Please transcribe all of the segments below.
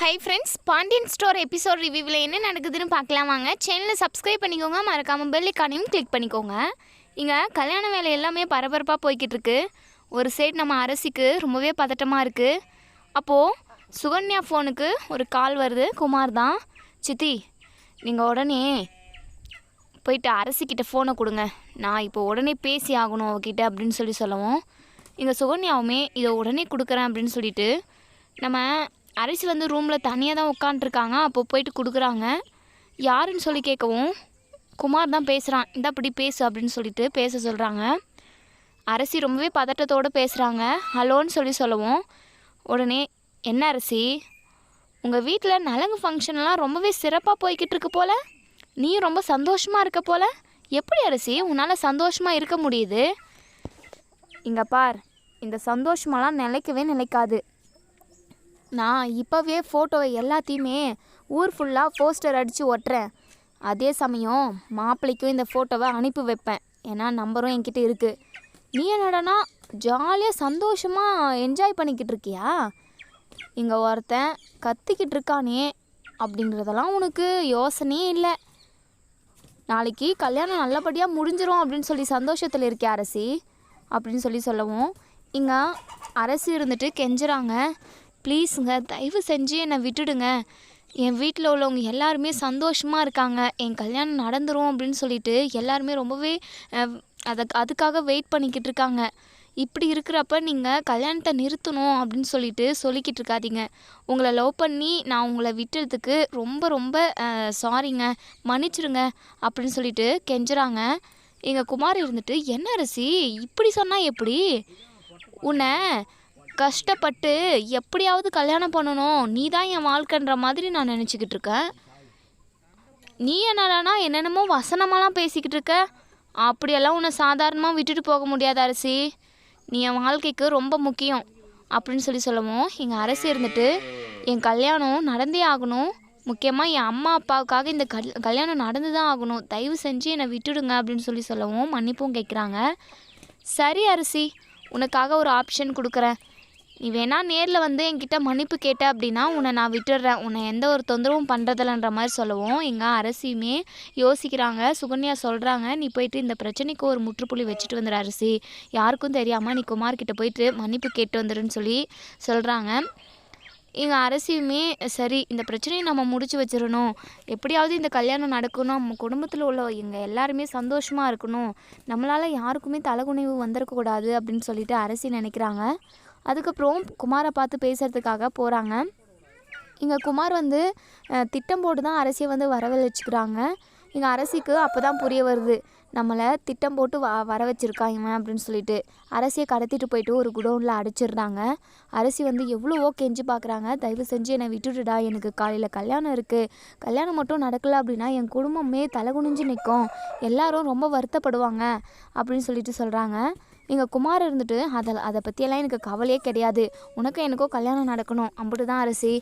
Hi friends Pandian store episode ரிவ்யூவில் என்ன நடக்குதுன்னு பார்க்கலாம் வாங்க. சேனலை சப்ஸ்கிரைப் பண்ணிக்கோங்க மறக்காமல் பெல்லிக்கானையும் கிளிக் பண்ணிக்கோங்க. இங்கே கல்யாண வேலை எல்லாமே பரபரப்பாக போய்கிட்டு இருக்கு. ஒரு சைடு நம்ம அரசிக்கு ரொம்பவே பதட்டமாக இருக்குது அப்போது சுகன்யா ஃபோனுக்கு ஒரு கால் வருது குமார் தான். சித்தி நீங்கள் உடனே போயிட்டு அரசிக்கிட்ட ஃபோனை கொடுங்க. நான் இப்போ உடனே பேசி ஆகணும் அவகிட்ட அப்படின்னு சொல்லி சொல்லவும். இங்கே சுகன்யாவுமே இதை உடனே கொடுக்குறேன் அப்படின்னு சொல்லிட்டு நம்ம அரசி வந்து ரூமில் தனியாக தான் உட்காண்ட்ருக்காங்க அப்போ போயிட்டு கொடுக்குறாங்க. யாருன்னு சொல்லி கேட்கவும் குமார் தான் பேசுகிறான் இந்த அப்படி பேசு அப்படின்னு சொல்லிட்டு பேச சொல்கிறாங்க அரசி ரொம்பவே பதட்டத்தோடு பேசுகிறாங்க ஹலோன்னு சொல்லி சொல்லவும் உடனே என்ன அரசி? உங்கள் வீட்டில் நலங்கு ஃபங்க்ஷன்லாம் ரொம்பவே சிறப்பாக போய்கிட்டு இருக்கு போல. நீயும் ரொம்ப சந்தோஷமாக இருக்க போல. எப்படி அரசி? உன்னால் சந்தோஷமாக இருக்க முடியுது? இங்கே பார் இந்த சந்தோஷமெல்லாம் நிலைக்கவே நிலைக்காது. நான் இப்போவே ஃபோட்டோவை எல்லாத்தையுமே ஊர் ஃபுல்லாக போஸ்டர் அடித்து ஒட்டுறேன். அதே சமயம் மாப்பிள்ளைக்கும் இந்த ஃபோட்டோவை அனுப்பி வைப்பேன். ஏன்னா நம்பரும் என்கிட்ட இருக்குது நீ என்னடானா ஜாலியாக சந்தோஷமாக என்ஜாய் பண்ணிக்கிட்டு இருக்கியா? இங்கே ஒருத்தன் கத்திக்கிட்டு இருக்கானே அப்படின்றதெல்லாம் உனக்கு யோசனையே இல்லை. நாளைக்கு கல்யாணம் நல்லபடியாக முடிஞ்சிரும் அப்படின்னு சொல்லி சந்தோஷத்தில் இருக்கே அரசி. அப்படின்னு சொல்லி சொல்லவும் இங்கே அரசி இருந்துட்டு கெஞ்சுறாங்க. ப்ளீஸுங்க தயவு செஞ்சு என்னை விட்டுடுங்க. என் வீட்டில் உள்ளவங்க எல்லாருமே சந்தோஷமாக இருக்காங்க. என் கல்யாணம் நடந்துரும் அப்படின்னு சொல்லிட்டு எல்லாருமே ரொம்பவே அதை அதுக்காக வெயிட் பண்ணிக்கிட்டு இருக்காங்க. இப்படி இருக்கிறப்ப நீங்கள் கல்யாணத்தை நிறுத்தணும் அப்படின்னு சொல்லிட்டு சொல்லிக்கிட்டு இருக்காதீங்க. உங்களை லவ் பண்ணி நான் உங்களை விட்டுறதுக்கு ரொம்ப ரொம்ப சாரிங்க மன்னிச்சிடுங்க அப்படின்னு சொல்லிட்டு கெஞ்சுறாங்க. எங்கள் குமார் இருந்துட்டு என்ன அரிசி? இப்படி சொன்னால் எப்படி? உன்னை கஷ்டப்பட்டு எப்படியாவது கல்யாணம் பண்ணணும். நீ தான் என் வாழ்க்கைன்ற மாதிரி நான் நினச்சிக்கிட்டு இருக்கேன் நீ என்னடானா என்னென்னமோ வசனமெல்லாம் பேசிக்கிட்டு இருக்க. அப்படியெல்லாம் உன்னை சாதாரணமாக விட்டுட்டு போக முடியாது அரசி. நீ என் வாழ்க்கைக்கு ரொம்ப முக்கியம். அப்படின்னு சொல்லி சொல்லவும் எங்கள் அரசி இருந்துட்டு என் கல்யாணம் நடந்தே ஆகணும். முக்கியமாக என் அம்மா அப்பாவுக்காக இந்த கல் கல்யாணம் நடந்து தான் ஆகணும். தயவு செஞ்சு என்னை விட்டுடுங்க அப்படின்னு சொல்லி சொல்லவும் மன்னிப்பும் கேட்குறாங்க சரி அரிசி. உனக்காக ஒரு ஆப்ஷன் கொடுக்குறேன். நீ வேணால் நேரில் வந்து என்கிட்ட மன்னிப்பு கேட்ட அப்படின்னா உன்னை நான் விட்டுடுறேன் உன்னை எந்த ஒரு தொந்தரவும் பண்ணுறதில்லன்ற மாதிரி சொல்லவும். எங்கள் அரசியுமே யோசிக்கிறாங்க சுகன்யா சொல்கிறாங்க நீ போயிட்டு இந்த பிரச்சனைக்கு ஒரு முற்றுப்புள்ளி வச்சுட்டு வந்துடு அரசி. யாருக்கும் தெரியாமல் நீ குமார்கிட்ட போயிட்டு மன்னிப்பு கேட்டு வந்துடுன்னு சொல்லி சொல்கிறாங்க எங்கள் அரசியுமே சரி இந்த பிரச்சனையை நம்ம முடிச்சு வச்சிடணும் எப்படியாவது இந்த கல்யாணம் நடக்கணும். நம்ம குடும்பத்தில் உள்ள எங்கள் எல்லாருமே சந்தோஷமாக இருக்கணும். நம்மளால் யாருக்குமே தலைகுனிவு வந்திருக்கக்கூடாது அப்படின்னு சொல்லிட்டு அரசி நினைக்கிறாங்க. அதுக்கப்புறம் குமாரை பார்த்து பேசுகிறதுக்காக போகிறாங்க இங்கே குமார் வந்து திட்டம் போட்டு தான் அரசியை வந்து வரவழைச்சிக்கிறாங்க. இங்கே அரசிக்கு அப்போ தான் புரிய வருது. நம்மளை திட்டம் போட்டு வ வர வச்சிருக்கான் இவன் அப்படின்னு சொல்லிட்டு. அரசியை கடத்திட்டு போயிட்டு ஒரு குடோனில் அடிச்சிருந்தாங்க அரசி வந்து எவ்வளவோ கெஞ்சி பார்க்குறாங்க தயவு செஞ்சு என்னை விட்டுடுடா. எனக்கு காலையில் கல்யாணம் இருக்குது கல்யாணம் மட்டும் நடக்கல அப்படின்னா என் குடும்பமே தலைகுனிஞ்சு நிற்கும் எல்லாரும் ரொம்ப வருத்தப்படுவாங்க அப்படின்னு சொல்லிட்டு சொல்கிறாங்க எங்கள் குமார் இருந்துட்டு அதில் அதை பற்றியெல்லாம் எனக்கு கவலையே கிடையாது. உனக்கும் எனக்கும் கல்யாணம் நடக்கணும். அப்படி தான் அரசி.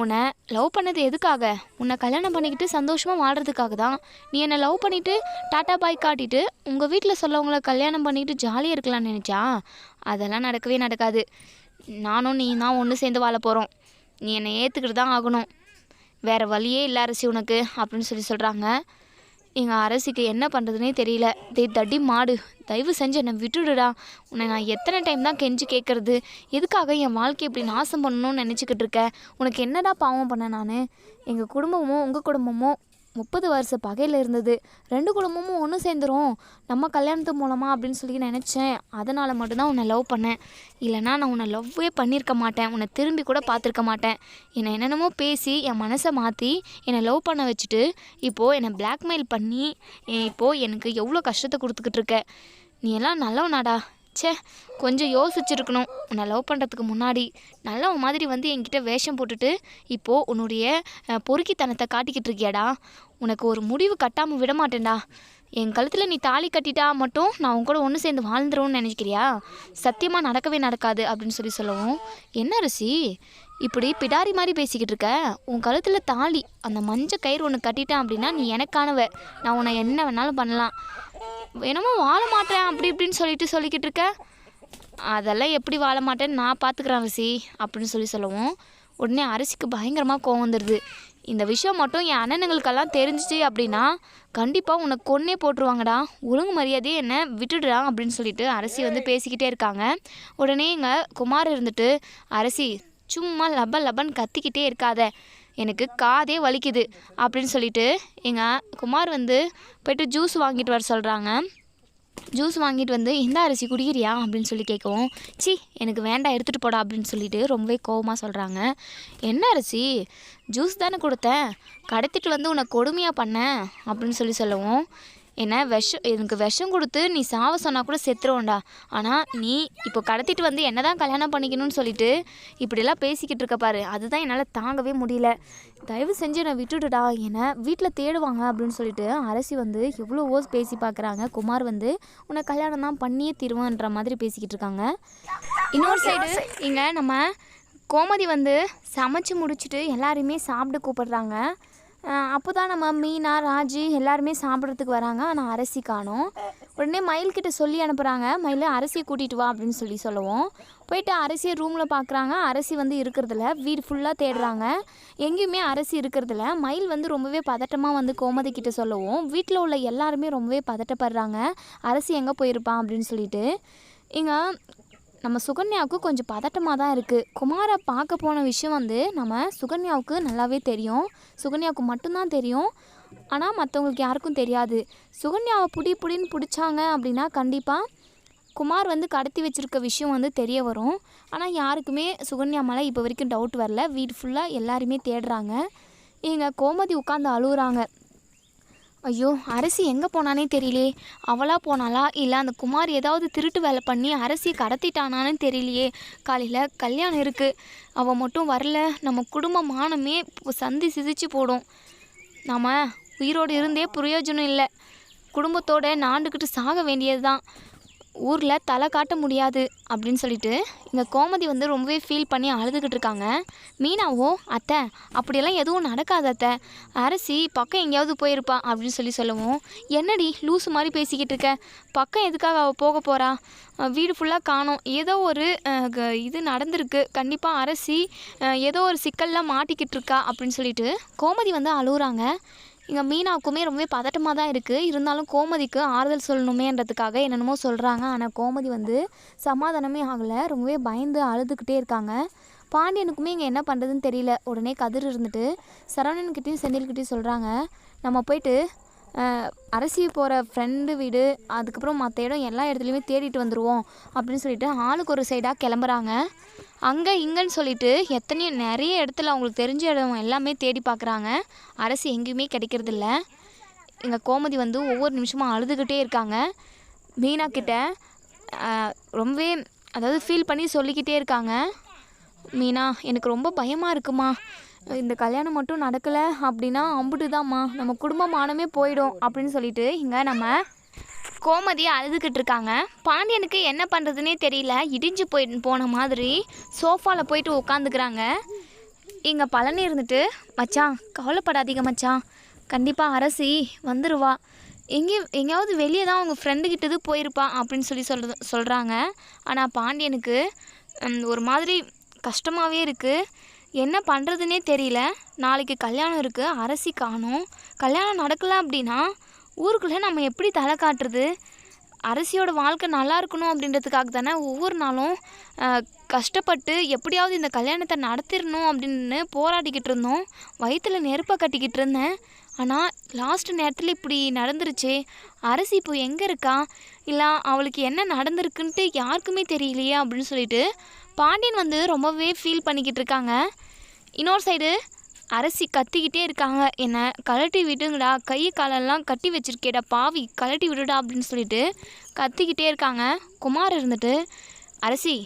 உன்னை லவ் பண்ணது எதுக்காக? உன்னை கல்யாணம் பண்ணிக்கிட்டு சந்தோஷமாக வாழ்கிறதுக்காக தான். நீ என்னை லவ் பண்ணிவிட்டு டாட்டா பாய் காட்டிட்டு உங்கள் வீட்டில் சொல்லவங்கள கல்யாணம் பண்ணிக்கிட்டு ஜாலியாக இருக்கலாம்னு நினச்சா? அதெல்லாம் நடக்கவே நடக்காது. நானும் நீ தான் ஒன்று சேர்ந்து வாழ போகிறோம் நீ என்னை ஏற்றுக்கிட்டு தான் ஆகணும். வேறு வழியே இல்லை அரசி உனக்கு அப்படின்னு சொல்லி சொல்கிறாங்க எங்கள் அரசிக்கு என்ன பண்ணுறதுனே தெரியல. தே தடி மாடு தயவு செஞ்சு என்னை விட்டுடுடா. உன்னை நான் எத்தனை டைம் தான் கெஞ்சி கேட்குறது எதுக்காக என் வாழ்க்கை இப்படி நாசம் பண்ணணும்னு நினச்சிக்கிட்டு இருக்க? உனக்கு என்னடா பாவம் பண்ண நான்? எங்கள் குடும்பமும் உங்கள் குடும்பமும் முப்பது வருஷ பகையில் இருந்தது. ரெண்டு குடும்பமும் ஒன்று சேர்ந்துரும். நம்ம கல்யாணத்து மூலமாக அப்படின்னு சொல்லி நினச்சேன். அதனால் மட்டும்தான் உன்னை லவ் பண்ணேன். இல்லைனா நான் உன்னை லவ்வே பண்ணியிருக்க மாட்டேன். உன்னை திரும்பி கூட பார்த்துருக்க மாட்டேன். என்னை என்னென்னமோ பேசி என் மனசை மாற்றி என்னை லவ் பண்ண வச்சுட்டு இப்போது என்னை பிளாக்மெயில் பண்ணி இப்போது எனக்கு எவ்வளோ கஷ்டத்தை கொடுத்துக்கிட்டு இருக்க. நீ எல்லாம் நல்லவனாடா. ச்சே கொஞ்சம் யோசிச்சிருக்கணும். உன்னை லவ் பண்ணுறதுக்கு முன்னாடி நல்லவன் மாதிரி வந்து என்கிட்ட வேஷம் போட்டுட்டு இப்போது உன்னுடைய பொறுக்கித்தனத்தை காட்டிக்கிட்டு இருக்கியாடா? உனக்கு ஒரு முடிவு கட்டாமல் விட மாட்டேன்டா என் கழுத்தில் நீ தாலி கட்டிட்டா மட்டும் நான் உன் கூட ஒன்று சேர்ந்து வாழ்ந்துருவோன்னு நினைக்கிறியா? சத்தியமாக நடக்கவே நடக்காது அப்படின்னு சொல்லி சொல்லவும் என்ன ரிசி இப்படி பிடாரி மாதிரி பேசிக்கிட்டு இருக்க? உன் கழுத்தில் தாலி அந்த மஞ்சள் கயிறு ஒன்று கட்டிட்டேன் அப்படின்னா நீ எனக்கானவ. நான் உன்னை என்ன வேணாலும் பண்ணலாம். என்னமோ வாழ மாட்டேன் அப்படி இப்படின்னு சொல்லிட்டு சொல்லிக்கிட்டு இருக்க. அதெல்லாம் எப்படி வாழ மாட்டேன்னு நான் பார்த்துக்குறேன் ரிசி அப்படின்னு சொல்லி சொல்லவும் உடனே அரிசிக்கு பயங்கரமாக கோவம் வந்துடுது இந்த விஷயம் மட்டும் என் அண்ணனுங்களுக்கெல்லாம் தெரிஞ்சிச்சு அப்படின்னா கண்டிப்பாக உன்னை கொன்னே போட்டுருவாங்கடா. ஒழுங்கு மரியாதையே என்ன விட்டுடுறா அப்படின்னு சொல்லிட்டு அரசி வந்து பேசிக்கிட்டே இருக்காங்க. உடனே இங்கே குமார் இருந்துட்டு அரசி சும்மா லப லபன் கத்திக்கிட்டே இருக்காத. எனக்கு காதே வலிக்குது. அப்படின்னு சொல்லிட்டு எங்கள் குமார் வந்து போயிட்டு ஜூஸ் வாங்கிட்டு வர சொல்கிறாங்க ஜூஸ் வாங்கிட்டு வந்து இந்த அரிசி குடிக்கிறியா? அப்படின்னு சொல்லி கேட்கவும் சி எனக்கு வேண்டாம் எடுத்துகிட்டு போடா அப்படின்னு சொல்லிட்டு ரொம்பவே கோவமாக சொல்கிறாங்க என்ன அரிசி? ஜூஸ் தானே கொடுத்தேன். கடத்திட்டு வந்து உன்னை கொடுமையாக பண்ணேன் அப்படின்னு சொல்லி சொல்லவும் என்ன விஷம் எனக்கு விஷம் கொடுத்து நீ சாவ சொன்னால் கூட செத்துருவோண்டா ஆனால் நீ இப்போ கடத்திட்டு வந்து என்ன தான் கல்யாணம் பண்ணிக்கணும்னு சொல்லிட்டு இப்படிலாம் பேசிக்கிட்டு இருக்க பாரு. அதுதான் என்னால் தாங்கவே முடியல. தயவு செஞ்சு என்னை விட்டுடுடா. என்னை வீட்டில் தேடுவாங்க அப்படின்னு சொல்லிட்டு அரசி வந்து எவ்வளோ ஓஸ் பேசி பார்க்குறாங்க. குமார் வந்து உன்னை கல்யாணம் தான் பண்ணியே தீருவான்ற மாதிரி பேசிக்கிட்டு இருக்காங்க. இன்னொரு சைடு இங்கே நம்ம கோமதி வந்து சமைச்சு முடிச்சுட்டு எல்லாருமே சாப்பிட கூப்பிடுறாங்க. அப்போ தான் நம்ம மீனா ராஜி எல்லாருமே சாப்பிட்றதுக்கு வராங்க. ஆனால் அரிசி காணோம். உடனே மயில்கிட்ட சொல்லி அனுப்புகிறாங்க மயில் அரசியை கூட்டிகிட்டு வா அப்படின்னு சொல்லி சொல்லுவோம். போயிட்டு அரசியை ரூமில் பார்க்குறாங்க அரசி வந்து இருக்கிறதில்ல வீடு ஃபுல்லாக தேடுறாங்க. எங்கேயுமே அரிசி இருக்கிறதில்ல. மயில் வந்து ரொம்பவே பதட்டமாக வந்து கோமதி கிட்ட சொல்லவும். வீட்டில் உள்ள எல்லாருமே ரொம்பவே பதட்டப்படுறாங்க. அரசி எங்கே போயிருப்பான் அப்படின்னு சொல்லிட்டு. இங்கே நம்ம சுகன்யாவுக்கு கொஞ்சம் பதட்டமாக தான் இருக்குது குமாரை பார்க்க போன விஷயம் வந்து நம்ம சுகன்யாவுக்கு நல்லாவே தெரியும். சுகன்யாவுக்கு மட்டும்தான் தெரியும். ஆனால் மற்றவங்களுக்கு யாருக்கும் தெரியாது. சுகன்யாவை புடி புடின்னு பிடிச்சாங்க அப்படின்னா கண்டிப்பாக குமார் வந்து கடத்தி வச்சுருக்க விஷயம் வந்து தெரிய வரும். ஆனால் யாருக்குமே சுகன்யா மேலே இப்போ வரைக்கும் டவுட் வரல. வீடு ஃபுல்லாக எல்லாருமே தேடுறாங்க. இங்கே கோமதி உட்காந்து அழுகுறாங்க. ஐயோ அரசி எங்கே போனானே தெரியலையே. அவளாக போனாளா? இல்லை அந்த குமார் ஏதாவது திருட்டு வேலை பண்ணி அரசியை கடத்திட்டானான்னு தெரியலையே. காலையில் கல்யாணம் இருக்குது அவள் மட்டும் வரல. நம்ம குடும்ப மானமே சந்தி சிதிச்சு போடும். நாம் உயிரோடு இருந்தே பிரயோஜனம் இல்லை. குடும்பத்தோடு நாண்டுக்கிட்டு சாக வேண்டியது தான் ஊரில் தலை காட்ட முடியாது அப்படின்னு சொல்லிட்டு இங்கே கோமதி வந்து ரொம்பவே ஃபீல் பண்ணி அழுதுகிட்டு இருக்காங்க. மீனாவோ அத்தை அப்படியெல்லாம் எதுவும் நடக்காது அத்தை. அரசி பக்கம் எங்கேயாவது போயிருப்பா அப்படின்னு சொல்லி சொல்லவும் என்னடி லூசு மாதிரி பேசிக்கிட்டு இருக்க? பக்கம் எதுக்காக அவள் போக போகிறா வீடு ஃபுல்லாக காணும். ஏதோ ஒரு க- இது நடந்திருக்கு. கண்டிப்பாக அரசி ஏதோ ஒரு சிக்கலில் மாட்டிக்கிட்டு இருக்கா? அப்படின்னு சொல்லிட்டு கோமதி வந்து அழுகுறாங்க இங்கே மீனாவுக்குமே ரொம்பவே பதட்டமாக தான் இருக்குது இருந்தாலும் கோமதிக்கு ஆறுதல் சொல்லணுமேன்றதுக்காக என்னென்னமோ சொல்கிறாங்க ஆனால் கோமதி வந்து சமாதானமே ஆகலை. ரொம்பவே பயந்து அழுதுகிட்டே இருக்காங்க. பாண்டியனுக்குமே இங்கே என்ன பண்ணுறதுன்னு தெரியல. உடனே கதிர் இருந்துட்டு சரவணன்கிட்டையும் செந்தில்கிட்டையும் சொல்கிறாங்க நம்ம போயிட்டு அரசி போகிற ஃப்ரெண்டு வீடு அதுக்கப்புறம் மற்ற இடம் எல்லா இடத்துலையுமே தேடிட்டு வந்துடுவோம் அப்படின்னு சொல்லிட்டு ஆளுக்கு ஒரு சைடாக கிளம்புறாங்க. அங்கே இங்கேன்னு சொல்லிட்டு எத்தனையோ நிறைய இடத்துல அவங்களுக்கு தெரிஞ்ச இடம் எல்லாமே தேடி பார்க்குறாங்க. அரசு எங்கேயுமே கிடைக்கிறதில்ல. எங்கள் கோமதி வந்து ஒவ்வொரு நிமிஷமும் அழுதுகிட்டே இருக்காங்க. மீனா கிட்ட ரொம்பவே அதாவது ஃபீல் பண்ணி சொல்லிக்கிட்டே இருக்காங்க. மீனா எனக்கு ரொம்ப பயமாக இருக்குமா. இந்த கல்யாணம் மட்டும் நடக்கலை அப்படின்னா அம்புட்டுதாம்மா நம்ம குடும்பமானமே போயிடும் அப்படின்னு சொல்லிட்டு இங்கே நம்ம கோமதி அழுதுகிட்டு இருக்காங்க. பாண்டியனுக்கு என்ன பண்ணுறதுனே தெரியல. இடிஞ்சு போய் போன மாதிரி சோஃபாவில் போயிட்டு உட்காந்துக்கிறாங்க இங்கே பழனி இருந்துட்டு மச்சான் கவலைப்படாதீங்க மச்சான். கண்டிப்பாக அரசி வந்துடுவா எங்கேயும் எங்கேயாவது வெளியே தான் அவங்க ஃப்ரெண்டுக்கிட்டது போயிருப்பா அப்படின்னு சொல்லி சொல்கிறது சொல்கிறாங்க ஆனால் பாண்டியனுக்கு ஒரு மாதிரி கஷ்டமாகவே இருக்குது என்ன பண்ணுறதுனே தெரியல. நாளைக்கு கல்யாணம் இருக்குது அரசி காணும். கல்யாணம் நடக்கலை அப்படின்னா ஊருக்குள்ளே நம்ம எப்படி தலை காட்டுறது? அரசியோட வாழ்க்கை நல்லா இருக்கணும் அப்படின்றதுக்காக தானே ஒவ்வொரு நாளும் கஷ்டப்பட்டு எப்படியாவது இந்த கல்யாணத்தை நடத்திடணும் அப்படின்னு போராடிக்கிட்டு இருந்தோம். வயிற்றில் நெருப்பை கட்டிக்கிட்டு இருந்தேன். ஆனால் லாஸ்ட் நேரத்தில் இப்படி நடந்துருச்சே. அரசி இப்போ எங்கே இருக்கா? இல்லை அவளுக்கு என்ன நடந்திருக்குன்ட்டு யாருக்குமே தெரியலையே அப்படின்னு சொல்லிட்டு பாண்டியன் வந்து ரொம்பவே ஃபீல் பண்ணிக்கிட்டு இருக்காங்க. இன்னொரு சைடு அரசி கத்திக்கிட்டே இருக்காங்க. என்ன கழட்டி விடுங்கடா. கை காலெல்லாம் கட்டி வச்சிருக்கேடா பாவி. கழட்டி விடுடா அப்படின்னு சொல்லிட்டு கத்திக்கிட்டே இருக்காங்க. குமார் இருந்துட்டு அரசி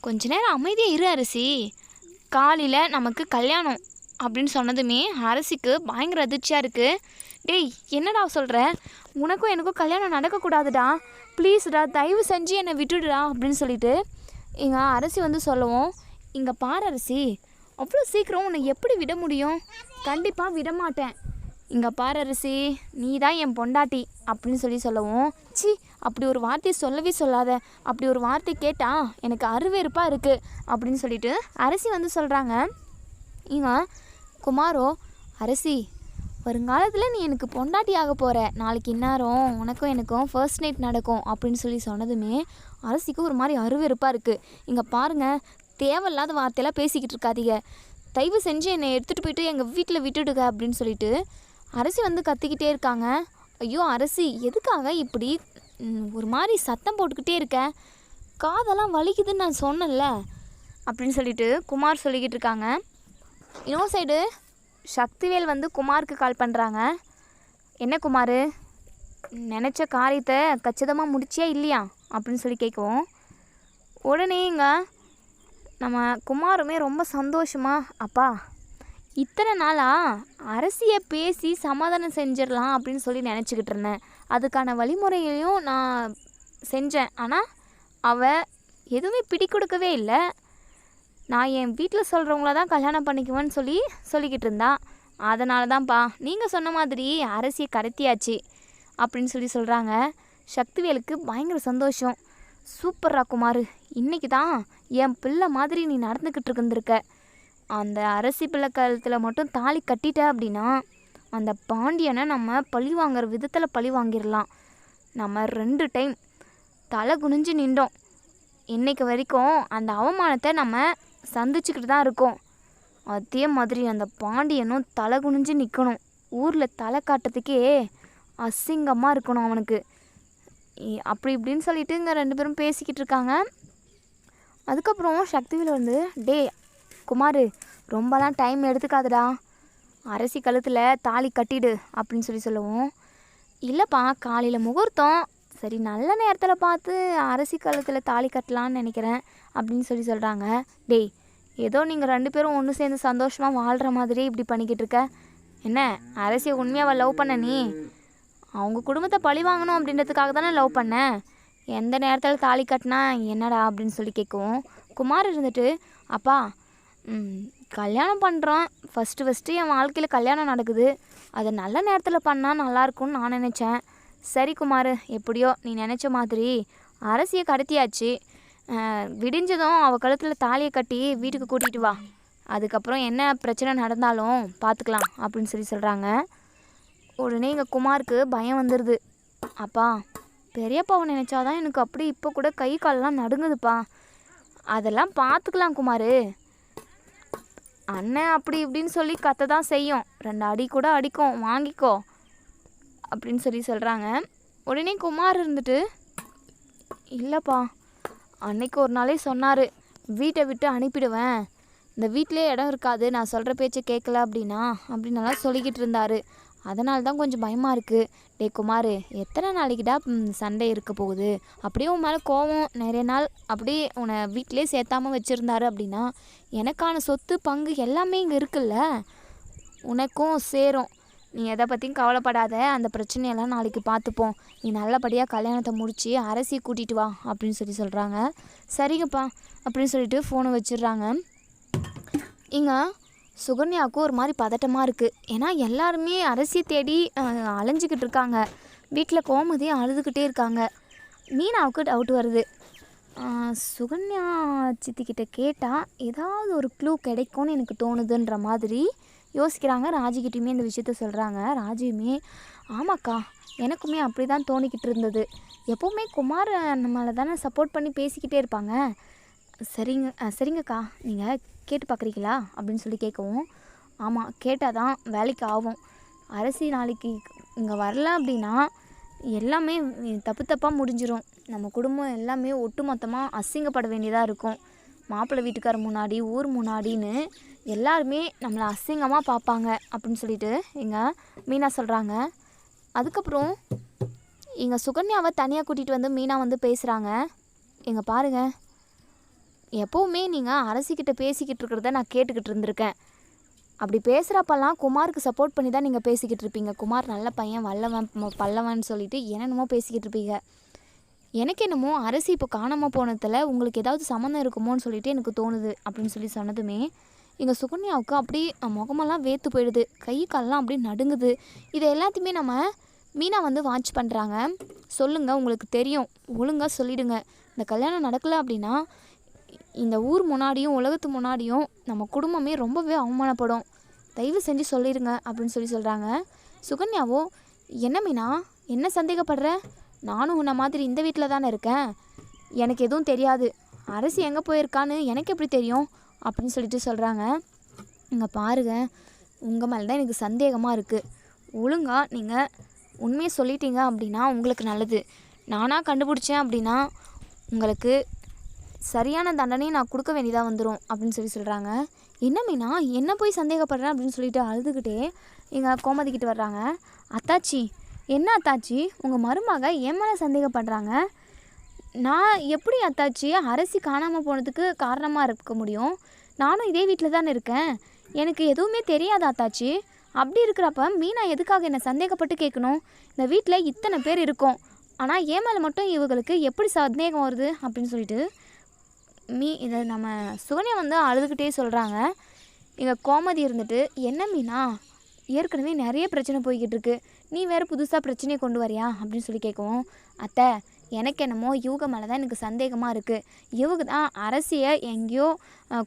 கொஞ்ச நேரம் அமைதியாக இரு அரசி. காலையில் நமக்கு கல்யாணம். அப்படின்னு சொன்னதுமே அரசிக்கு பயங்கர அதிர்ச்சியாக இருக்குது டேய் என்னடா சொல்கிற உனக்கும் எனக்கும் கல்யாணம் நடக்கக்கூடாதுடா. ப்ளீஸ்டா தயவு செஞ்சு என்னை விட்டுடுடா. அப்படின்னு சொல்லிட்டு எங்கள் அரசி வந்து சொல்லுவோம் இங்கே பார் அரசி. அவ்வளோ சீக்கிரம் உன்னை எப்படி விட முடியும்? கண்டிப்பாக விட மாட்டேன் இங்கே பாரு அரிசி நீ தான் என் பொண்டாட்டி அப்படின்னு சொல்லி சொல்லவும் சி அப்படி ஒரு வார்த்தை சொல்லவே சொல்லாத. அப்படி ஒரு வார்த்தை கேட்டால் எனக்கு அருவெருப்பாக இருக்குது அப்படின்னு சொல்லிட்டு அரிசி வந்து சொல்கிறாங்க இவன் குமாரோ அரிசி வருங்காலத்தில் நீ எனக்கு பொண்டாட்டி ஆக போகிற நாளைக்கு இந்நேரம் உனக்கும் எனக்கும் ஃபர்ஸ்ட் நைட் நடக்கும் அப்படின்னு சொல்லி சொன்னதுமே அரசிக்கு ஒரு மாதிரி அருவெருப்பாக இருக்குது இங்கே பாருங்கள் தேவையில்லாத வார்த்தையெல்லாம் பேசிக்கிட்டு இருக்காதீங்க. தயவு செஞ்சு என்னை எடுத்துகிட்டு போயிட்டு எங்கள் வீட்டில் விட்டுடுங்க அப்படின்னு சொல்லிட்டு அரசி வந்து கத்திக்கிட்டே இருக்காங்க. ஐயோ அரசி எதுக்காக இப்படி ஒரு மாதிரி சத்தம் போட்டுக்கிட்டே இருக்க? காதெல்லாம் வலிக்குதுன்னு நான் சொன்னேன்ல அப்படின்னு சொல்லிட்டு குமார் சொல்லிக்கிட்டு இருக்காங்க. இன்னொரு சைடு சக்திவேல் வந்து குமாருக்கு கால் பண்ணுறாங்க என்ன குமார்? நினச்ச காரியத்தை கச்சிதமாக முடிச்சியா இல்லையா? அப்படின்னு சொல்லி கேட்கவும் உடனே இங்கே நம்ம குமாருமே ரொம்ப சந்தோஷமா அப்பா இத்தனை நாளாக அரசியை பேசி சமாதானம் செஞ்சிடலாம் அப்படின்னு சொல்லி நினச்சிக்கிட்டு இருந்தேன். அதுக்கான வழிமுறையையும் நான் செஞ்சேன். ஆனால் அவ எதுவுமே பிடி கொடுக்கவே இல்லை. நான் என் வீட்டில் சொல்கிறவங்கள தான் கல்யாணம் பண்ணிக்குவேன்னு சொல்லி சொல்லிக்கிட்டு இருந்தா. அதனால தான்ப்பா நீங்கள் சொன்ன மாதிரி அரசியை கடத்தியாச்சு அப்படின்னு சொல்லி சொல்கிறாங்க சக்திவேலுக்கு பயங்கர சந்தோஷம். சூப்பர்ரா குமார். இன்னைக்கு தான் என் பிள்ளை மாதிரி நீ நடந்துக்கிட்டு இருந்திருக்க. அந்த அரசி பிள்ளை கழுத்தில் மட்டும் தாலி கட்டிட்ட அப்படின்னா அந்த பாண்டியனை நம்ம பழி வாங்குற விதத்தில் பழி வாங்கிடலாம். நம்ம ரெண்டு டைம் தலை குனிஞ்சு நின்றோம். இன்னைக்கு வரைக்கும் அந்த அவமானத்தை நம்ம சந்திச்சுக்கிட்டு தான் இருக்கோம். அதே மாதிரி அந்த பாண்டியனும் தலை குனிஞ்சு நிற்கணும் ஊரில் தலை காட்டுறதுக்கே அசிங்கமாக இருக்கணும் அவனுக்கு. அப்படி இப்படின்னு சொல்லிட்டு இங்கே ரெண்டு பேரும் பேசிக்கிட்டு இருக்காங்க. அதுக்கப்புறம் சக்திவில் வந்து டே குமார் ரொம்பலாம் டைம் எடுத்துக்காதடா. அரசி கழுத்தில் தாலி கட்டிடு அப்படின்னு சொல்லி சொல்லுவோம். இல்லைப்பா காலையில் முகூர்த்தம். சரி நல்ல நேரத்தில் பார்த்து அரசி கழுத்தில் தாலி கட்டலான்னு நினைக்கிறேன் அப்படின்னு சொல்லி சொல்கிறாங்க டேய் ஏதோ நீங்கள் ரெண்டு பேரும் ஒன்று சேர்ந்து சந்தோஷமாக வாழ்கிற மாதிரி இப்படி பண்ணிக்கிட்டு இருக்க. என்ன அரசியை உண்மையாக லவ் பண்ண நீ? அவங்க குடும்பத்தை பழி வாங்கணும் அப்படின்றதுக்காக தானே லவ் பண்ணேன் எந்த நேரத்தில் தாலி கட்டினா என்னடா அப்படின்னு சொல்லி கேட்கவும் குமார் இருந்துட்டு அப்பா கல்யாணம் பண்ணுறோம் ஃபஸ்ட்டு ஃபஸ்ட்டு என் வாழ்க்கையில் கல்யாணம் நடக்குது. அதை நல்ல நேரத்தில் பண்ணால் நல்லாயிருக்கும்னு நான் நினச்சேன். சரி குமார் எப்படியோ நீ நினச்ச மாதிரி அரசியை கடத்தியாச்சு. விடிஞ்சதும் அவள் கழுத்தில் தாலியை கட்டி வீட்டுக்கு கூட்டிகிட்டு வா. அதுக்கப்புறம் என்ன பிரச்சனை நடந்தாலும் பார்த்துக்கலாம் அப்படின்னு சொல்லி சொல்கிறாங்க உடனே எங்கள் குமாருக்கு பயம் வந்துடுது அப்பா பெரியப்பாவை நினச்சாதான் எனக்கு அப்படி இப்போ கூட கை காலெலாம் நடுங்குதுப்பா. அதெல்லாம் பார்த்துக்கலாம் குமார். அண்ணன் அப்படி இப்படின்னு சொல்லி கத்த தான் செய்யும். ரெண்டு அடி கூட அடிக்கும் வாங்கிக்கோ அப்படின்னு சொல்லி சொல்கிறாங்க உடனே குமார் இருந்துட்டு இல்லைப்பா அன்னைக்கு ஒரு நாளே சொன்னார் வீட்டை விட்டு அனுப்பிடுவேன். இந்த வீட்டிலே இடம் இருக்காது நான் சொல்கிற பேச்சை கேட்கல அப்படின்னா அப்படின்னலாம் சொல்லிக்கிட்டு இருந்தார். அதனால தான் கொஞ்சம் பயமாக இருக்குது டே குமார் எத்தனை நாளைக்குடா சண்டை இருக்க போகுது? அப்படியே உன் மேலே கோவம் நிறைய நாள் அப்படியே உன்னை வீட்டிலே சேர்த்தாம வச்சுருந்தாரு அப்படின்னா எனக்கான சொத்து பங்கு எல்லாமே இங்கே இருக்குல்ல? உனக்கும் சேரும். நீ எதை பற்றியும் கவலைப்படாத. அந்த பிரச்சனையெல்லாம் நாளைக்கு பார்த்துப்போம். நீ நல்லபடியாக கல்யாணத்தை முடித்து அரசியை கூட்டிகிட்டு வா அப்படின்னு சொல்லி சொல்கிறாங்க சரிங்கப்பா அப்படின்னு சொல்லிட்டு ஃபோனை வச்சிடுறாங்க. இங்கே சுகன்யாவுக்கும் ஒரு மாதிரி பதட்டமாக இருக்குது ஏன்னா எல்லாருமே அரசியை தேடி அலைஞ்சிக்கிட்டு இருக்காங்க. வீட்டில் கோமதி அழுதுகிட்டே இருக்காங்க. மீனாவுக்கு டவுட் வருது. சுகன்யா சித்திக்கிட்ட கேட்டால் ஏதாவது ஒரு க்ளூ கிடைக்கும்னு எனக்கு தோணுதுன்ற மாதிரி யோசிக்கிறாங்க. ராஜிக்கிட்டையுமே இந்த விஷயத்த சொல்கிறாங்க ராஜியுமே ஆமாக்கா எனக்குமே அப்படி தான் தோணிக்கிட்டு இருந்தது. எப்போவுமே குமார் நம்மளை தானே சப்போர்ட் பண்ணி பேசிக்கிட்டே இருப்பாங்க. சரிங்க சரிங்கக்கா. நீங்கள் கேட்டு பார்க்குறீங்களா அப்படின்னு சொல்லி கேட்கவும் ஆமாம் கேட்டால் தான் வேலைக்கு ஆகும். அரசி நாளைக்கு இங்கே வரல அப்படின்னா எல்லாமே தப்பு தப்பாக முடிஞ்சிடும் நம்ம குடும்பம் எல்லாமே ஒட்டு மொத்தமாக அசிங்கப்பட வேண்டியதாக இருக்கும். மாப்பிள்ளை வீட்டுக்காரர் முன்னாடி ஊர் முன்னாடின்னு எல்லாருமே நம்மளை அசிங்கமாக பார்ப்பாங்க. அப்படின்னு சொல்லிட்டு எங்கள் மீனா சொல்கிறாங்க அதுக்கப்புறம் எங்கள் சுகன்யாவை தனியாக கூட்டிகிட்டு வந்து மீனா வந்து பேசுகிறாங்க எங்கள் பாருங்கள் எப்போவுமே நீங்கள் அரசிக்கிட்ட பேசிக்கிட்டு இருக்கிறத நான் கேட்டுக்கிட்டு இருந்திருக்கேன். அப்படி பேசுகிறப்பெல்லாம் குமாருக்கு சப்போர்ட் பண்ணி தான் நீங்கள் பேசிக்கிட்டு இருப்பீங்க. குமார் நல்ல பையன் வல்லவன் பல்லவன் சொல்லிட்டு என்னென்னமோ பேசிக்கிட்டு இருப்பீங்க. எனக்கு என்னமோ அரசி இப்போ காணாமல் போனதில் உங்களுக்கு ஏதாவது சம்மந்தம் இருக்குமோன்னு சொல்லிட்டு எனக்கு தோணுது அப்படின்னு சொல்லி சொன்னதுமே எங்கள் சுகன்யாவுக்கு அப்படி முகமெல்லாம் வேத்து போயிடுது. கை கால்லாம் அப்படியே நடுங்குது. இது எல்லாத்தையுமே நம்ம மீனா வந்து வாட்ச் பண்ணுறாங்க சொல்லுங்கள் உங்களுக்கு தெரியும். ஒழுங்காக சொல்லிடுங்க. இந்த கல்யாணம் நடக்கலை அப்படின்னா இந்த ஊர் முன்னாடியும் உலகத்து முன்னாடியும் நம்ம குடும்பமே ரொம்பவே அவமானப்படும். தயவு செஞ்சு சொல்லிடுங்க அப்படின்னு சொல்லி சொல்கிறாங்க சுகன்யாவோ என்ன மீனா? என்ன சந்தேகப்படுற? நானும் உன்னை மாதிரி இந்த வீட்டில் தானே இருக்கேன். எனக்கு எதுவும் தெரியாது. அரசு எங்கே போயிருக்கான்னு எனக்கு எப்படி தெரியும்? அப்படின்னு சொல்லிட்டு சொல்கிறாங்க இங்கே பாருங்க. உங்கள் மேலே தான் எனக்கு சந்தேகமாக இருக்குது ஒழுங்காக நீங்கள் உண்மையை சொல்லிட்டீங்க அப்படின்னா உங்களுக்கு நல்லது. நானாக கண்டுபிடிச்சேன் அப்படின்னா உங்களுக்கு சரியான தண்டனையை நான் கொடுக்க வேண்டியதாக வந்துடும் அப்படின்னு சொல்லி சொல்கிறாங்க என்ன மீனா என்ன போய் சந்தேகப்படுறேன் அப்படின்னு சொல்லிட்டு அழுதுகிட்டே எங்கள் கோமதிக்கிட்ட வர்றாங்க. அத்தாச்சி என்ன அத்தாச்சி? உங்கள் மருமக என் மேலே சந்தேகப்படுறாங்க. நான் எப்படி அத்தாச்சி அரசி காணாமல் போனதுக்கு காரணமாக இருக்க முடியும்? நானும் இதே வீட்டில் தானே இருக்கேன். எனக்கு எதுவுமே தெரியாது அத்தாச்சி. அப்படி இருக்கிறப்ப மீனா எதுக்காக என்னை சந்தேகப்பட்டு கேட்கணும்? இந்த வீட்டில் இத்தனை பேர் இருக்கோம். ஆனால் ஏன் மேலே மட்டும் இவங்களுக்கு எப்படி சந்தேகம் வருது அப்படின்னு சொல்லிட்டு மீ இதை நம்ம சுகன்யா வந்து அழுதுகிட்டே சொல்கிறாங்க இங்கே கோமதி இருந்துட்டு என்ன மீனா? ஏற்கனவே நிறைய பிரச்சனை போய்கிட்டு இருக்கு நீ வேறு புதுசாக பிரச்சனையை கொண்டு வரியா? அப்படின்னு சொல்லி கேட்கவும் அத்தை எனக்கு என்னமோ இவங்க மேலே தான் எனக்கு சந்தேகமாக இருக்குது இவங்க தான் அரசியை எங்கேயோ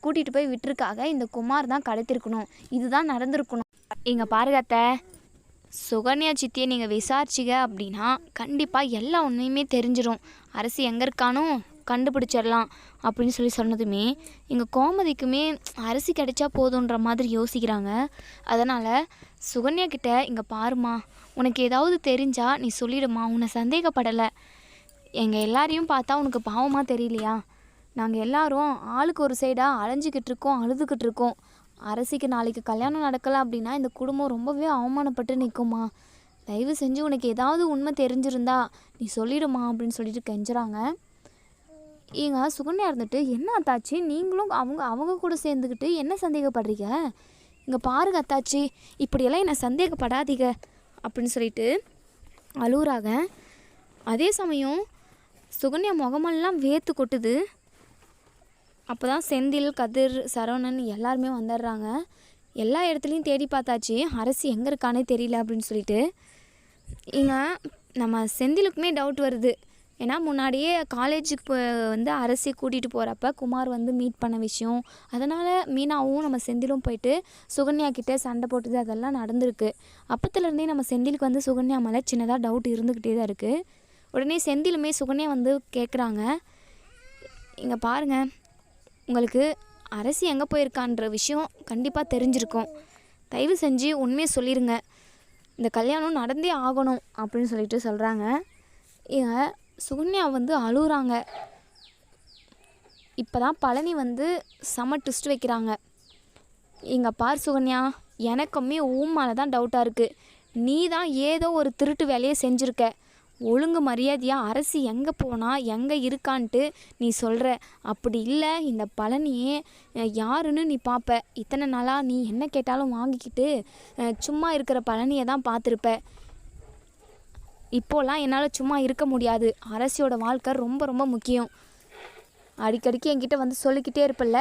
கூட்டிகிட்டு போய் விட்டுருக்காக. இந்த குமார் தான் கடத்திருக்கணும் இதுதான் நடந்திருக்கணும். இங்கே பாருங்க அத்தை. சுகன்யா சித்தியை நீங்கள் விசாரிச்சிங்க அப்படின்னா கண்டிப்பாக எல்லா ஒன்றையுமே தெரிஞ்சிடும் அரசி எங்கே இருக்கானோ? கண்டுபிடிச்சிடலாம் அப்படின்னு சொல்லி சொன்னதுமே எங்கள் கோமதிக்குமே அரிசி கிடைச்சா போதுன்ற மாதிரி யோசிக்கிறாங்க. அதனால் சுகன்யா கிட்ட இங்கே பாருமா உனக்கு ஏதாவது தெரிஞ்சா நீ சொல்லிடுமா உன்னை சந்தேகப்படலை. எங்கள் எல்லாரையும் பார்த்தா உனக்கு பாவமாக தெரியலையா? நாங்கள் எல்லாரும் ஆளுக்கு ஒரு சைடாக அலைஞ்சிக்கிட்டு இருக்கோம் அழுதுகிட்டு இருக்கோம். அரசிக்கு நாளைக்கு கல்யாணம் நடக்கலை அப்படின்னா இந்த குடும்பம் ரொம்பவே அவமானப்பட்டு நிற்குமா தயவு செஞ்சு உனக்கு ஏதாவது உண்மை தெரிஞ்சிருந்தா நீ சொல்லிடுமா அப்படின்னு சொல்லிட்டு கெஞ்சுறாங்க. ஏங்க சுகன்யா இருந்துட்டு என்ன அத்தாச்சி? நீங்களும் அவங்க அவங்க கூட சேர்ந்துக்கிட்டு என்ன சந்தேகப்படுறீங்க? இங்கே பாருங்க அத்தாச்சி இப்படியெல்லாம் என்னை சந்தேகப்படாதீங்க அப்படின்னு சொல்லிட்டு அழுகுறாங்க. அதே சமயம் சுகன்யா முகமெல்லாம் வேர்த்து கொட்டுது. அப்போ தான் செந்தில் கதிர் சரவணன் எல்லாருமே வந்துடுறாங்க. எல்லா இடத்துலையும் தேடி பார்த்தாச்சு அரசு எங்கே இருக்கானே தெரியல அப்படின்னு சொல்லிட்டு. இங்கே நம்ம செந்திலுக்குமே டவுட் வருது. ஏன்னா முன்னாடியே காலேஜுக்கு போ வந்து அரசி கூட்டிகிட்டு போகிறப்ப குமார் வந்து மீட் பண்ண விஷயம். அதனால் மீனாவும் நம்ம செந்திலும் போயிட்டு சுகன்யா கிட்டே சண்டை போட்டது அதெல்லாம் நடந்திருக்கு. அப்பத்துலேருந்தே நம்ம செந்திலுக்கு வந்து சுகன்யா மேலே சின்னதாக டவுட் இருந்துக்கிட்டே தான் இருக்குது உடனே செந்திலுமே சுகன்யா வந்து கேட்குறாங்க இங்கே பாருங்கள் உங்களுக்கு அரசி எங்கே போயிருக்கான்ற விஷயம் கண்டிப்பாக தெரிஞ்சிருக்கும். தயவு செஞ்சு உண்மையை சொல்லிடுங்க இந்த கல்யாணம் நடந்தே ஆகணும் அப்படின்னு சொல்லிட்டு சொல்கிறாங்க இங்கே சுகன்யா வந்து அழுகுறாங்க இப்போ தான் பழனி வந்து செம ட்விஸ்ட் வைக்கிறாங்க. இங்கே பார் சுகன்யா எனக்குமே ஊம் மேலே தான் டவுட்டாக இருக்குது நீ தான் ஏதோ ஒரு திருட்டு வேலையை செஞ்சுருக்க. ஒழுங்கு மரியாதையாக அரசி எங்கே போனால் எங்கே இருக்கான்ட்டு நீ சொல்கிற அப்படி இல்லை இந்த பழனியே யாருன்னு நீ பார்ப்ப இத்தனை நாளாக நீ என்ன கேட்டாலும் வாங்கிக்கிட்டு சும்மா இருக்கிற பழனியை தான் பார்த்துருப்ப. இப்போலாம் என்னால் சும்மா இருக்க முடியாது. அரசியோட வாழ்க்கை ரொம்ப ரொம்ப முக்கியம். அடிக்கடிக்கு என்கிட்ட வந்து சொல்லிக்கிட்டே இருப்பல்ல?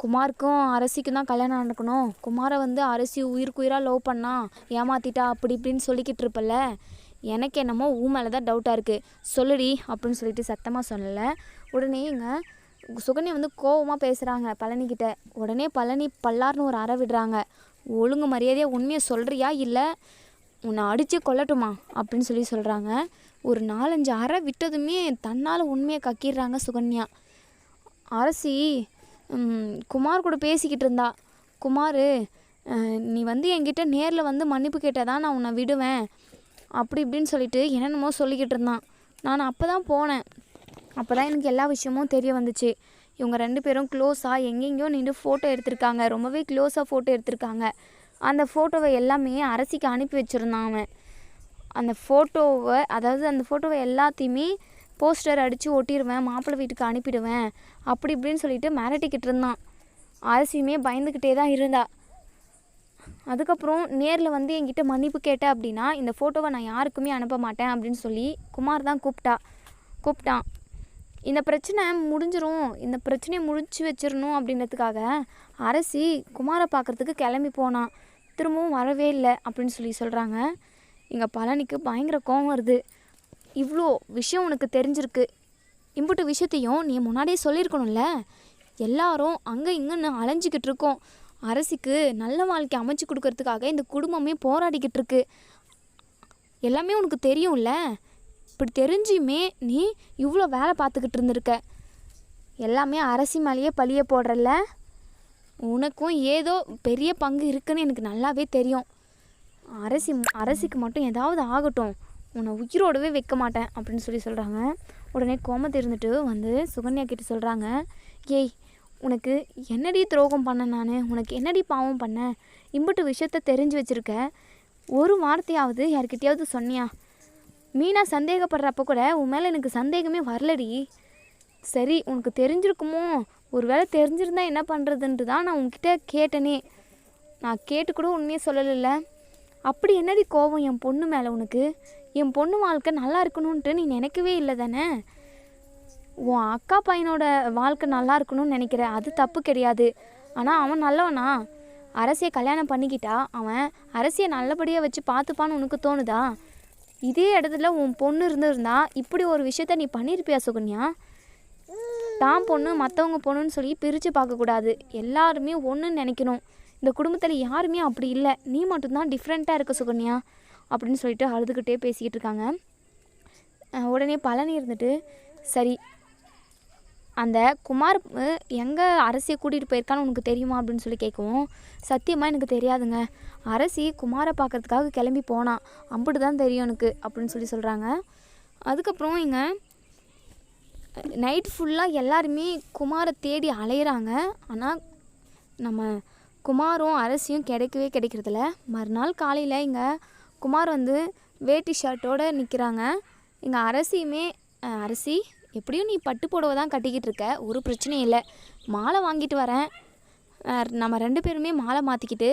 குமாருக்கும் அரசிக்கும் தான் கல்யாணம் நடக்கணும். குமாரை வந்து அரசி உயிருக்கு உயிராக லவ் பண்ணா ஏமாத்திட்டா அப்படி இப்படின்னு சொல்லிக்கிட்டு இருப்பல்ல? எனக்கு என்னமோ ஊ மேலே தான் டவுட்டாக இருக்குது சொல்லுடி அப்படின்னு சொல்லிட்டு சத்தமாக சொல்லலை. உடனே இங்கே சுகன்யா வந்து கோவமாக பேசுகிறாங்க பழனிக்கிட்ட உடனே பழனி பல்லார்னு ஒரு அறை விடுறாங்க. ஒழுங்கு மரியாதையாக உண்மையை சொல்கிறியா இல்லை? உன்னை அடித்து கொல்லட்டுமா அப்படின்னு சொல்லி சொல்கிறாங்க ஒரு நாலஞ்சு அறை விட்டதுமே தன்னால் உண்மையை கக்கிடுறாங்க சுகன்யா. அரசி குமார் கூட பேசிக்கிட்டு இருந்தா. குமார் நீ வந்து என்கிட்ட நேரில் வந்து மன்னிப்பு கேட்டால் தான் நான் உன்னை விடுவேன். அப்படி இப்படின்னு சொல்லிட்டு என்னென்னமோ சொல்லிக்கிட்டு இருந்தான். நான் அப்போ தான் போனேன். அப்போ தான் எனக்கு எல்லா விஷயமும் தெரிய வந்துச்சு. இவங்க ரெண்டு பேரும் க்ளோஸாக எங்கெங்கேயோ நின்று ஃபோட்டோ எடுத்திருக்காங்க. ரொம்பவே க்ளோஸாக ஃபோட்டோ எடுத்திருக்காங்க. அந்த ஃபோட்டோவை எல்லாமே அரசிக்கு அனுப்பி வச்சுருந்தான் அவன். அந்த ஃபோட்டோவை அதாவது அந்த ஃபோட்டோவை எல்லாத்தையுமே போஸ்டர் அடித்து ஒட்டிடுவேன் மாப்பிள்ளை வீட்டுக்கு அனுப்பிடுவேன் அப்படி இப்படின்னு சொல்லிட்டு மிரட்டிக்கிட்டு இருந்தான். அரசியுமே பயந்துக்கிட்டே தான் இருந்தா. அதுக்கப்புறம் நேரில் வந்து என்கிட்ட மன்னிப்பு கேட்ட அப்படின்னா இந்த ஃபோட்டோவை நான் யாருக்குமே அனுப்ப மாட்டேன் அப்படின்னு சொல்லி குமார் தான் கூப்பிட்டா. கூப்பிட்டான். இந்த பிரச்சனை முடிஞ்சிரும். இந்த பிரச்சனையை முடிச்சு வச்சிடணும் அப்படின்றதுக்காக அரசி குமாரை பார்க்கறதுக்கு கிளம்பி போனான் திரும்பவும் வரவே இல்லை அப்படின்னு சொல்லி சொல்கிறாங்க இங்கே பழனிக்கு பயங்கர கோவம் வருது. இவ்வளோ விஷயம் உனக்கு தெரிஞ்சிருக்கு. இம்புட்டு விஷயத்தையும் நீ முன்னாடியே சொல்லியிருக்கணும்ல. எல்லாரும் அங்கே இங்கேன்னு அலைஞ்சிக்கிட்டு இருக்கோம். அரசிக்கு நல்ல வாழ்க்கை அமைச்சு கொடுக்கறதுக்காக இந்த குடும்பமே போராடிக்கிட்டு இருக்கு. எல்லாமே உனக்கு தெரியும்ல. இப்படி தெரிஞ்சுமே நீ இவ்வளோ வேலை பார்த்துக்கிட்டு இருந்திருக்க. எல்லாமே அரசி மேலேயே பழிய போடுறல்ல? உனக்கும் ஏதோ பெரிய பங்கு இருக்குன்னு எனக்கு நல்லாவே தெரியும். அரசி அரசிக்கு மட்டும் ஏதாவது ஆகட்டும். உன்னை உயிரோடவே வைக்க மாட்டேன் அப்படின்னு சொல்லி சொல்கிறாங்க உடனே கோமத்தை இருந்துட்டு வந்து சுகன்யா கிட்ட சொல்கிறாங்க ஏய் உனக்கு என்னடி துரோகம் பண்ண நான்? உனக்கு என்னடி பாவம் பண்ணேன் இம்பட்டு விஷயத்த தெரிஞ்சு வச்சுருக்க. ஒரு வார்த்தையாவது யார்கிட்டயாவது சொன்னியா? மீனா சந்தேகப்படுறப்ப கூட உன் மேலே எனக்கு சந்தேகமே வரலடி. சரி உனக்கு தெரிஞ்சிருக்குமோ? ஒருவேளை தெரிஞ்சிருந்தா என்ன பண்ணுறதுன்ட்டு தான் நான் உன்கிட்ட கேட்டனே. நான் கேட்டு கூட உண்மையே சொல்லலைல்ல. அப்படி என்னடி கோவம் என் பொண்ணு மேலே உனக்கு? என் பொண்ணு வாழ்க்கை நல்லா இருக்கணும்ன்ட்டு நீ நினைக்கவே இல்லை தானே? உன் அக்கா பையனோட வாழ்க்கை நல்லா இருக்கணும்னு நினைக்கிற அது தப்பு கிடையாது. ஆனால் அவன் நல்லவனா? அரசியை கல்யாணம் பண்ணிக்கிட்டா அவன் அரசியை நல்லபடியாக வச்சு பார்த்துப்பான்னு உனக்கு தோணுதா? இதே இடத்துல உன் பொண்ணு இருந்திருந்தா இப்படி ஒரு விஷயத்த நீ பண்ணியிருப்பியா சுகன்யா? தான் பொண்ணு மற்றவங்க பொண்ணுன்னு சொல்லி பிரித்து பார்க்கக்கூடாது எல்லாருமே ஒன்றுன்னு நினைக்கணும். இந்த குடும்பத்தில் யாருமே அப்படி இல்லை. நீ மட்டும்தான் டிஃப்ரெண்ட்டாக இருக்க சுகன்யா அப்படின்னு சொல்லிட்டு அழுதுகிட்டே பேசிக்கிட்டு இருக்காங்க. உடனே பழனி இருந்துட்டு சரி அந்த குமார் எங்கே அரசியை கூட்டிகிட்டு போயிருக்கான்னு உனக்கு தெரியுமா அப்படின்னு சொல்லி கேட்கவும் சத்தியமாக எனக்கு தெரியாதுங்க. அரசி குமாரை பார்க்கறதுக்காக கிளம்பி போனான் அப்படி தான் தெரியும் எனக்கு அப்படின்னு சொல்லி சொல்கிறாங்க அதுக்கப்புறம் இங்கே நைட் ஃபுல்லாக எல்லாருமே குமாரை தேடி அலையிறாங்க. ஆனால் நம்ம குமாரும் அரசியும் கிடைக்கவே கிடைக்கிறதில்ல. மறுநாள் காலையில் இங்கே குமார் வந்து வேட்டி ஷர்ட்டோடு நிற்கிறாங்க இங்கே அரசியுமே அரசி எப்படியும் நீ பட்டு புடவை தான் கட்டிக்கிட்டு இருக்க ஒரு பிரச்சனையும் இல்லை. மாலை வாங்கிட்டு வரேன். நம்ம ரெண்டு பேருமே மாலை மாற்றிக்கிட்டு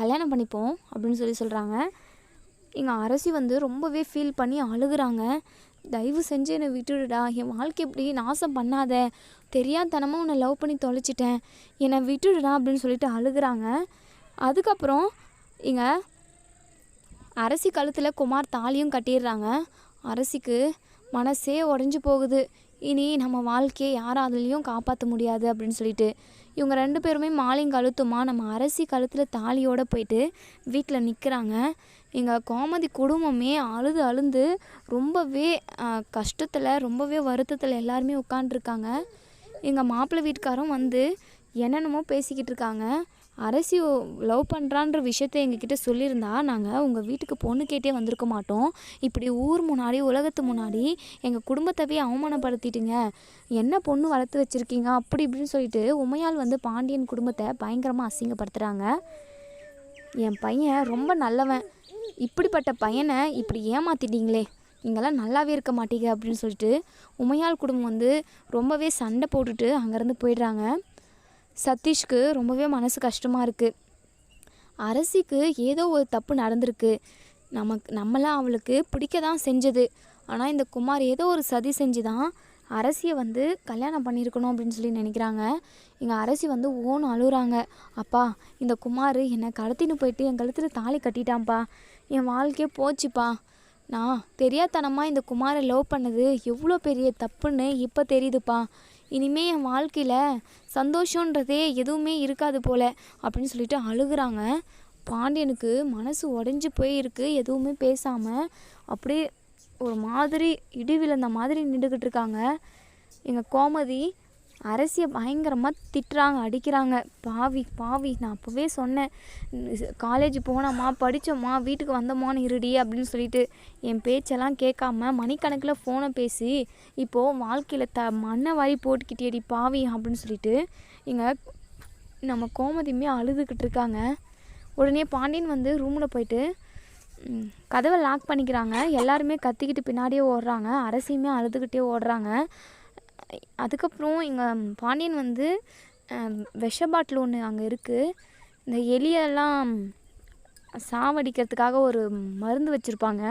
கல்யாணம் பண்ணிப்போம் அப்படின்னு சொல்லி சொல்கிறாங்க எங்கள் அரசி வந்து ரொம்பவே ஃபீல் பண்ணி அழுகுறாங்க. தயவு செஞ்சு என்னை விட்டுடுடா. என் வாழ்க்கை இப்படி நாசம் பண்ணாத. தெரியாதனமாக உன்னை லவ் பண்ணி தொலைச்சிட்டேன். என்னை விட்டுடுடா அப்படின்னு சொல்லிட்டு அழுகுறாங்க. அதுக்கப்புறம் இங்கே அரசி கழுத்தில் குமார் தாலியும் கட்டிடுறாங்க. அரசிக்கு மனசே உடஞ்சி போகுது. இனி நம்ம வாழ்க்கையை யாராலையும் காப்பாற்ற முடியாது அப்படின்னு சொல்லிட்டு இவங்க ரெண்டு பேருமே மாலையும் கழுத்துமா நம்ம அரசி கழுத்தில் தாலியோடு போயிட்டு வீட்டில் நிற்கிறாங்க எங்கள் கோமதி குடும்பமே அழுது அழுந்து ரொம்பவே கஷ்டத்தில் ரொம்பவே வருத்தத்தில் எல்லாருமே உட்காண்ட்ருக்காங்க எங்கள் மாப்பிள்ளை வீட்டுக்காரும் வந்து என்னென்னமோ பேசிக்கிட்டு இருக்காங்க. அரசி லவ் பண்ணுறான்ற விஷயத்த எங்ககிட்ட சொல்லியிருந்தா நாங்கள் உங்கள் வீட்டுக்கு பொண்ணு கேட்டே வந்திருக்க மாட்டோம். இப்படி ஊர் முன்னாடி உலகத்து முன்னாடி எங்கள் குடும்பத்தவே அவமானப்படுத்திட்டீங்க. என்ன பொண்ணு வளர்த்து வச்சுருக்கீங்க? அப்படி இப்படின்னு சொல்லிட்டு உமையால் வந்து பாண்டியன் குடும்பத்தை பயங்கரமாக அசிங்கப்படுத்துகிறாங்க என் பையன் ரொம்ப நல்லவன். இப்படிப்பட்ட பையனை இப்படி ஏமாத்திட்டீங்களே. இங்கெல்லாம் நல்லாவே இருக்க மாட்டீங்க அப்படின்னு சொல்லிட்டு உமையால் குடும்பம் வந்து ரொம்பவே சண்டை போட்டுட்டு அங்கேருந்து போயிடுறாங்க. சதீஷ்க்கு ரொம்பவே மனசு கஷ்டமாக இருக்குது அரசிக்கு ஏதோ ஒரு தப்பு நடந்திருக்கு. நமக்கு நம்மளாம் அவளுக்கு பிடிக்க தான் செஞ்சது. ஆனால் இந்த குமார் ஏதோ ஒரு சதி செஞ்சு தான் அரசியை வந்து கல்யாணம் பண்ணியிருக்கணும் அப்படின்னு சொல்லி நினைக்கிறாங்க. எங்கள் அரசி வந்து ஓன்னு அழுகுறாங்க அப்பா இந்த குமார் என்னை கடத்தின்னு போயிட்டு என் கழுத்தில் தாலி கட்டிட்டான்ப்பா. என் வாழ்க்கையே போச்சுப்பா. நான் தெரியாதனமாக இந்த குமாரை லவ் பண்ணது எவ்வளோ பெரிய தப்புன்னு இப்போ தெரியுதுப்பா. இனிமே என் வாழ்க்கையில் சந்தோஷன்றதே எதுவுமே இருக்காது போல அப்படின்னு சொல்லிட்டு அழுகுறாங்க. பாண்டியனுக்கு மனசு உடஞ்சி போயிருக்கு எதுவுமே பேசாமல் அப்படியே ஒரு மாதிரி இடி விழுந்த மாதிரி நின்றுக்கிட்டு இருக்காங்க. எங்கள் கோமதி அரசியை பயங்கரமாக திட்டுறாங்க அடிக்கிறாங்க. பாவி பாவி நான் அப்போவே சொன்னேன். காலேஜ் போனோமா படித்தோமா வீட்டுக்கு வந்தோமான்னு இருடி அப்படின்னு சொல்லிட்டு என் பேச்செல்லாம் கேட்காம மணிக்கணக்கில் ஃபோனை பேசி இப்போது வாழ்க்கையில் த மண்ணை வாரி போட்டுக்கிட்டேடி பாவி அப்படின்னு சொல்லிட்டு இங்கே நம்ம கோமதியுமே அழுதுகிட்டு இருக்காங்க. உடனே பாண்டியன் வந்து ரூமில் போயிட்டு கதவை லாக் பண்ணிக்கிறாங்க. எல்லாருமே கத்திக்கிட்டு பின்னாடியே ஓடுறாங்க. அரசியுமே அழுதுகிட்டே ஓடுறாங்க. அதுக்கப்புறம் இங்கே பாண்டியன் வந்து விஷ பாட்டில் ஒன்று அங்கே இருக்குது இந்த எலியெல்லாம் சாவடிக்கிறதுக்காக ஒரு மருந்து வச்சுருப்பாங்க.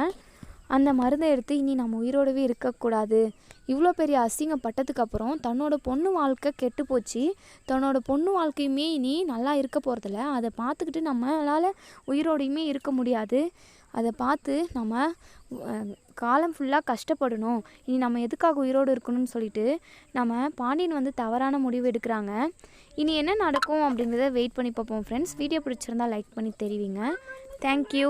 அந்த மருந்தை எடுத்து இனி நம்ம உயிரோடவே இருக்கக்கூடாது. இவ்வளோ பெரிய அசிங்கப்பட்டதுக்கு அப்புறம் தன்னோட பொண்ணு வாழ்க்கை கெட்டு போச்சு. தன்னோட பொண்ணு வாழ்க்கையுமே இனி நல்லா இருக்க போகிறதில்ல அதை பார்த்துக்கிட்டு நம்மளால் உயிரோடையுமே இருக்க முடியாது. அதை பார்த்து நம்ம காலம் ஃபுல்லாக கஷ்டப்படணும். இனி நம்ம எதுக்காக உயிரோடு இருக்கணும்னு சொல்லிட்டு நம்ம பாண்டியன் வந்து தவறான முடிவு எடுக்கிறாங்க. இனி என்ன நடக்கும் அப்படிங்கிறத வெயிட் பண்ணி பார்ப்போம் ஃப்ரெண்ட்ஸ் வீடியோ பிடிச்சிருந்தா லைக் பண்ணி தெரிவிங்க. தேங்க்யூ